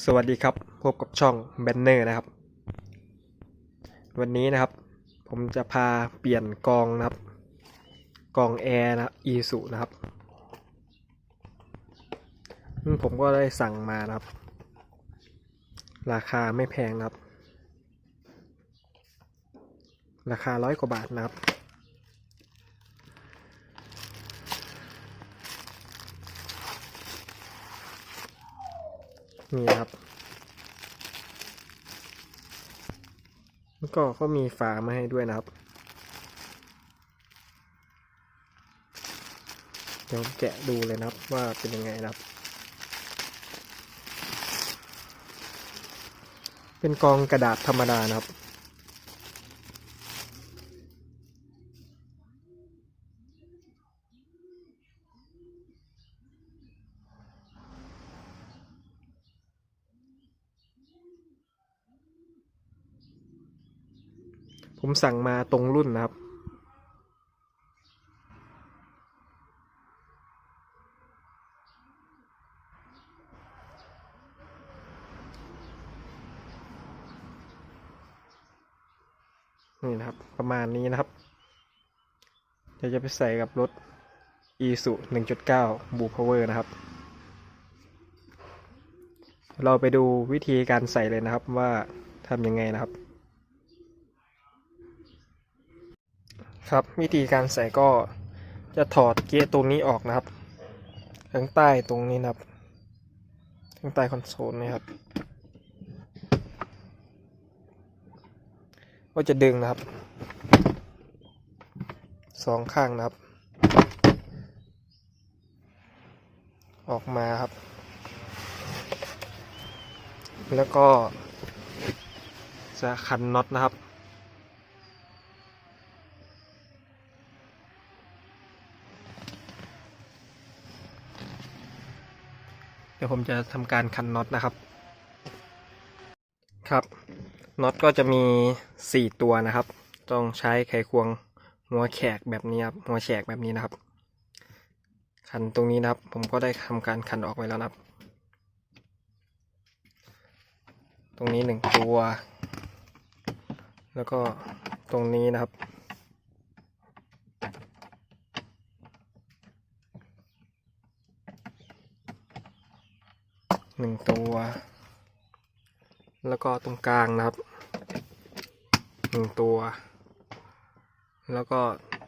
สวัสดีครับพบกับช่องแบนเนอร์นะครับ วันนี้นะครับ ผมจะพาเปลี่ยนกองนะครับ กองแอร์นะครับอีสุนะครับซึ่งผมก็ได้สั่งมานะครับ ราคาไม่แพงนะครับ ราคาร้อยกว่าบาทนะครับ นี่ครับ แล้วก็เขามีฝามาให้ด้วยนะครับ เดี๋ยวแกะดูเลยนะครับว่าเป็นยังไงนะครับ เป็นกองกระดาษธรรมดานะครับ ผมสั่งมาตรงรุ่นนะครับ นี่นะครับ ประมาณนี้นะครับ เดี๋ยวจะไปใส่กับรถ e s u 1.9 Blue Power นะครับ เราไปดูวิธีการใส่เลยนะครับว่าทำยังไงนะครับ ครับวิธีการใส่ก็จะถอดเกียร์ตรงนี้ออกนะครับข้างใต้ตรงนี้นะครับข้างใต้คอนโซลนี่ครับ ก็จะดึงนะครับสองข้างนะครับ ออกมาครับ แล้วก็จะขันน็อตนะครับ ดี๋ยวผมจะทำการขันน็อตนะครับ ครับน็อตก็จะมี 4 ตัวนะครับ ต้องใช้ไขควงหัวแขกแบบนี้ครับหัวแฉกแบบนี้นะครับขันตรงนี้นะครับ ผมก็ได้ทำการขันออกไปแล้วนะครับ ตรงนี้หนึ่งตัว แล้วก็ตรงนี้นะครับ หนึ่งตัว แล้วก็ตรงกลางนะครับหนึ่งตัว แล้วก็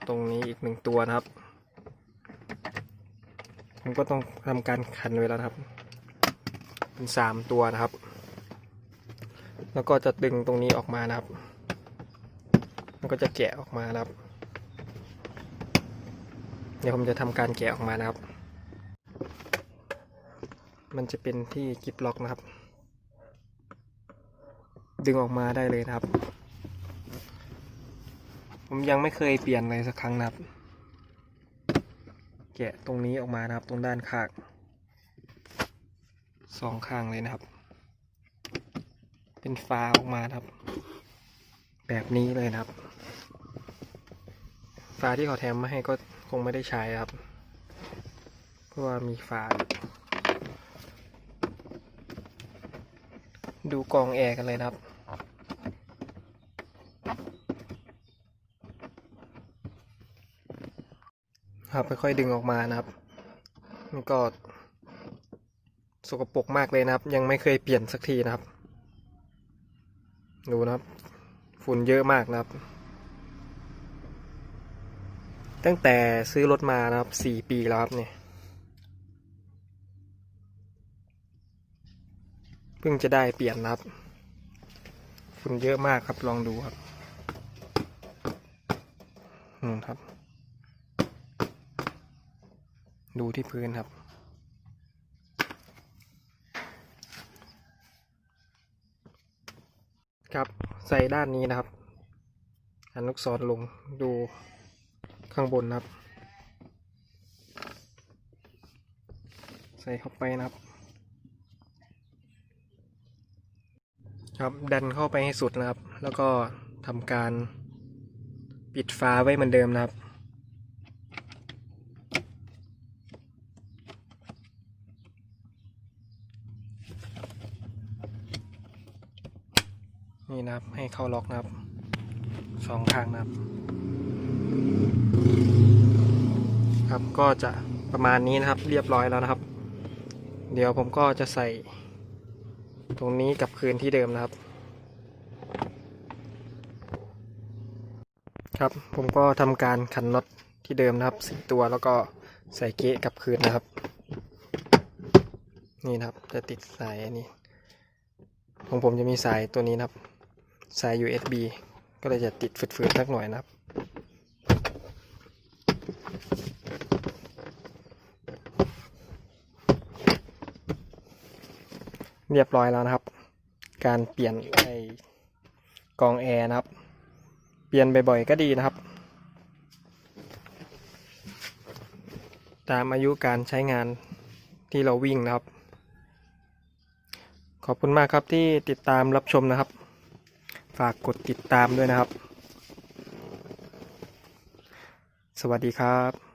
ตรงนี้อีกหนึ่งตัวนะครับ ผมก็ต้องทำการขันไว้แล้วครับ เป็นสามตัวนะครับ แล้วก็จะดึงตรงนี้ออกมานะครับ มันก็จะแกะออกมานะครับ เดี๋ยวผมจะทำการแกะออกมานะครับ มันจะเป็นที่กิบล็อกนะครับ ดึงออกมาได้เลยนะครับ ผมยังไม่เคยเปลี่ยนเลยสักครั้งนะครับ แกะตรงนี้ออกมานะครับ ตรงด้านข้างสองข้างเลยนะครับ เป็นฟ้าออกมานะครับ แบบนี้เลยนะครับ ฟ้าที่เขาแถมมาให้ก็คงไม่ได้ใช้ครับ เพราะว่ามีฟ้าอยู่ ดูกองแอร์กันเลยนะครับ ครับค่อยๆดึงออกมานะครับมันก็สกปรกมากเลยนะครับ ยังไม่เคยเปลี่ยนสักทีนะครับ ดูนะครับ ฝุ่นเยอะมากนะครับ ตั้งแต่ซื้อรถมานะครับสี่ปีแล้วครับเนี่ย พิ่งจะได้เปลี่ยนนะครับฝุ่นเยอะมากครับลองดูครับอืมครับ ดูที่พื้นครับ ครับใส่ด้านนี้นะครับหันลูกศรลงดูข้างบนนะครับ ใส่เข้าไปนะครับ ครับดันเข้าไปให้สุดนะครับ แล้วก็ทำการปิดฝาไว้เหมือนเดิมนะครับ นี่นะครับให้เข้าล็อกนะครับสองข้างนะครับ ครับก็จะประมาณนี้นะครับเรียบร้อยแล้วนะครับ เดี๋ยวผมก็จะใส่ ตรงนี้กลับคืนที่เดิมนะครับ ครับผมก็ทำการขันน็อตที่เดิมนะครับสิตัวแล้วก็ใส่เกะกลับคืนนะครับ นี่นะครับจะติดสายอันนี้ ของผมจะมีสายตัวนี้นะครับ สาย USB ก็เลยจะติดฝืดๆสักหน่อยนะครับ เรียบร้อยแล้วนะครับ การเปลี่ยนไอกองแอร์นะครับ เปลี่ยนบ่อยๆก็ดีนะครับ ตามอายุการใช้งานที่เราวิ่งนะครับ ขอบคุณมากครับที่ติดตามรับชมนะครับ ฝากกดติดตามด้วยนะครับ สวัสดีครับ